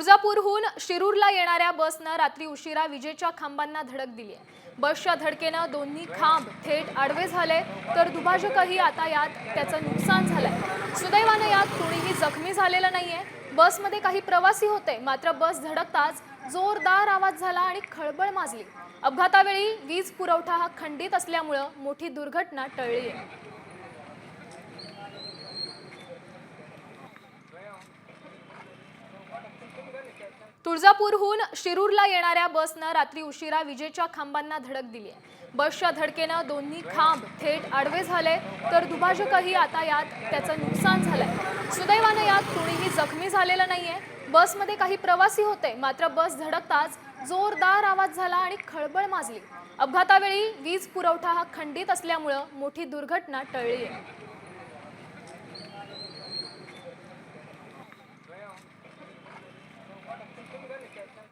तुळजापूरहून शिरूरला येणाऱ्या बसनं रात्री उशिरा विजेच्या खांबांना धडक दिली आहे. बसच्या धडकेनं दोन्ही खांब थेट आडवे झाले तर दुभाजकही आता यात त्याचं नुकसान झालंय. सुदैवानं यात कोणीही जखमी झालेलं नाहीये. बसमध्ये काही प्रवासी होते मात्र बस धडकताच जोरदार आवाज झाला आणि खळबळ माजली. अपघातावेळी वीज पुरवठा हा खंडित असल्यामुळं मोठी दुर्घटना टळली आहे तुळजापूरहून शिरूरला येणाऱ्या बसनं रात्री उशिरा विजेच्या खांबांना धडक दिली आहे बसच्या धडकेनं दोन्ही खांब थेट आडवे झाले तर दुभाजकही आता यात त्याचं नुकसान झालंय. सुदैवानं यात कोणीही जखमी झालेलं नाहीये. बसमध्ये काही प्रवासी होते मात्र बस धडकताच जोरदार आवाज झाला आणि खळबळ माजली. अपघातावेळी वीज पुरवठा हा खंडित असल्यामुळं मोठी दुर्घटना टळली आहे